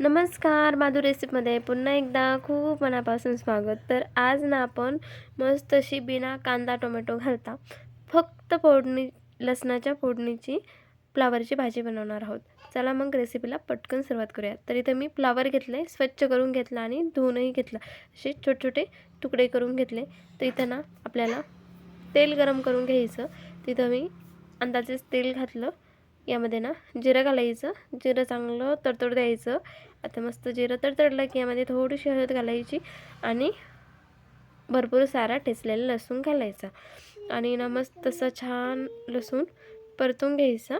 नमस्कार माधुर रेसिपीमध्ये पुन्हा एकदा खूप मनापासून स्वागत. तर आज ना आपण मस्त अशी बिना कांदा टोमॅटो घालता. फक्त फोडणी लसणाच्या फोडणीची फ्लावरची भाजी बनवणार आहोत. चला मग रेसिपीला पटकन सुरुवात करूया. तर इथं मी फ्लावर घेतले स्वच्छ करून घेतला आणि धुवूनही घेतला. असे छोटे छोटे तुकडे करून घेतले. तर इथं ना आपल्याला तेल गरम करून घ्यायचं. तिथं मी अंदाजेच तेल घातलं. यामध्ये ना जिरं घालायचं. जिरं चांगलं तडतड द्यायचं. आता मस्त जिरं तडतडलं की यामध्ये थोडीशी हळद घालायची आणि भरपूर सारा ठेचलेला लसूण घालायचा. आणि ना मस्त तसं छान लसूण परतून घ्यायचा.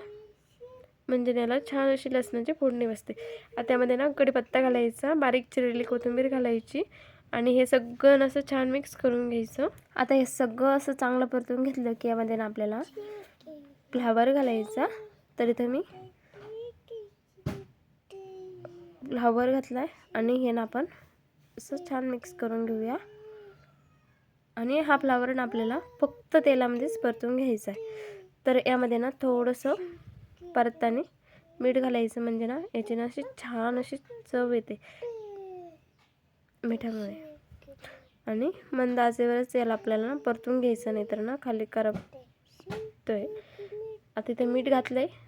म्हणजे त्याला छान अशी लसणाची फोडणी बसते. आता त्यामध्ये ना कढीपत्ता घालायचा बारीक चिरलेली कोथिंबीर घालायची आणि हे सगळं असं छान मिक्स करून घ्यायचं. आता हे सगळं असं चांगलं परतून घेतलं की यामध्ये ना आपल्याला फ्लावर घालायचा. तर इथं मी फ्लावर घातला आहे आणि हे ना आपण असं छान मिक्स करून घेऊया. आणि हा फ्लावर ना आपल्याला फक्त तेलामध्येच परतून घ्यायचा आहे. तर यामध्ये ना थोडंसं परताने मीठ घालायचं म्हणजे ना याची ना अशी छान अशी चव येते. मिठामुळे. आणि मंद आचेवरच याला आपल्याला ना परतून घ्यायचं नाही तर ना खाली करपतोय. आता इथे मीठ घातलं आहे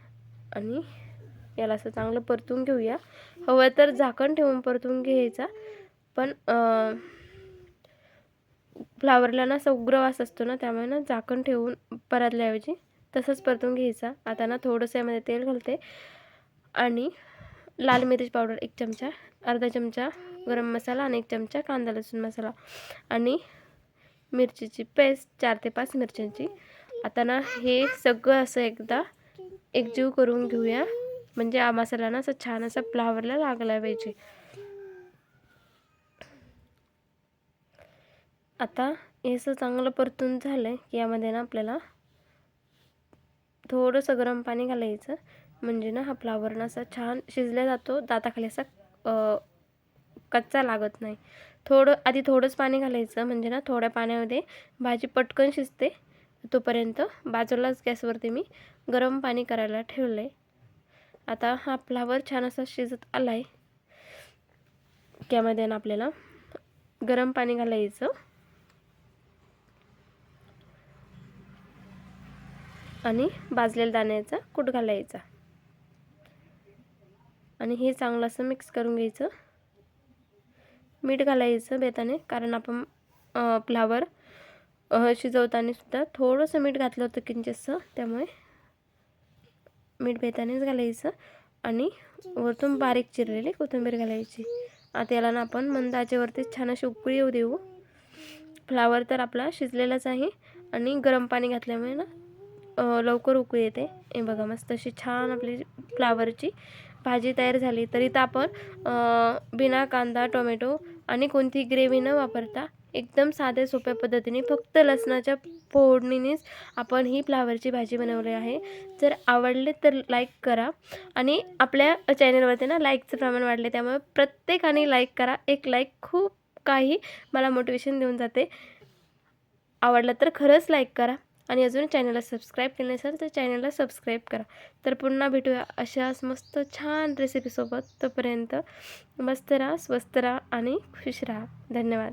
आणि याला असं चांगलं परतून घेऊया. हवं तर झाकण ठेवून परतून घ्यायचा. पण फ्लावरला ना असं उग्र वास असतो ना त्यामुळे ना झाकण ठेवून परतल्याऐवजी तसंच परतून घ्यायचा. आता ना थोडंसं यामध्ये तेल घालते. आणि लाल मिरची पावडर एक चमचा अर्धा चमचा गरम मसाला आणि एक चमचा कांदा लसूण मसाला आणि मिरचीची पेस्ट चार ते पाच मिरच्यांची. आता ना हे सगळं असं एकदा एकजीव करून घेऊया. म्हणजे हा मसाला ना असं छान असा फ्लावरला लागला पाहिजे. आता हे असं चांगलं परतून झालं आहे की यामध्ये ना आपल्याला थोडंसं गरम पाणी घालायचं. म्हणजे ना हा फ्लावर ना असा छान शिजला जातो. दाताखाली असा कच्चा लागत नाही. थोडं आधी थोडंच पाणी घालायचं. म्हणजे ना थोड्या पाण्यामध्ये भाजी पटकन शिजते. तोपर्यंत बाजूलाच गॅसवरती मी गरम पाणी करायला ठेवलं आहे आता हा फ्लावर छान असा शिजत आला आहे त्यामध्ये ना आपल्याला गरम पाणी घालायचं. आणि भाजलेल्या दाण्याचा कूट घालायचा. आणि हे चांगलं असं मिक्स करून घ्यायचं. मीठ घालायचं बेताने कारण आपण फ्लावर शिजवताना सुद्धा थोडंसं मीठ घातलं होतं किंचितसं त्यामुळे मीठ बेतानेच घालायचं आणि वरतून बारीक चिरलेली कोथिंबीर घालायची. आता याला ना आपण मंदाच्यावरती छान अशी उकळी येऊ देऊ. फ्लावर तर आपला शिजलेलाच आहे आणि गरम पाणी घातल्यामुळे ना लवकर उकळी येते. हे बघा मस्त अशी छान आपली फ्लावरची भाजी तयार झाली. तरी तर आपण बिना कांदा टोमॅटो आणि कोणती ग्रेव्ही न वापरता एकदम साध्या सोप्या पद्धतीने फक्त लसणाच्या फोडणीनेच आपण ही फ्लावरची भाजी बनवली आहे. जर आवडले तर लाईक करा आणि आपल्या चॅनलवरती ना लाईकचं प्रमाण वाढले त्यामुळे प्रत्येकाने लाईक करा. एक लाईक खूप काही मला मोटिवेशन देऊन जाते. आवडलं तर खरंच लाईक करा आणि अजून चॅनलला सबस्क्राईब केलं नसेल तर चॅनलला सबस्क्राईब करा. तर पुन्हा भेटूया अशाच मस्त छान रेसिपीसोबत तोपर्यंत मस्त राहा स्वस्त राहा आणि खुश राहा. धन्यवाद.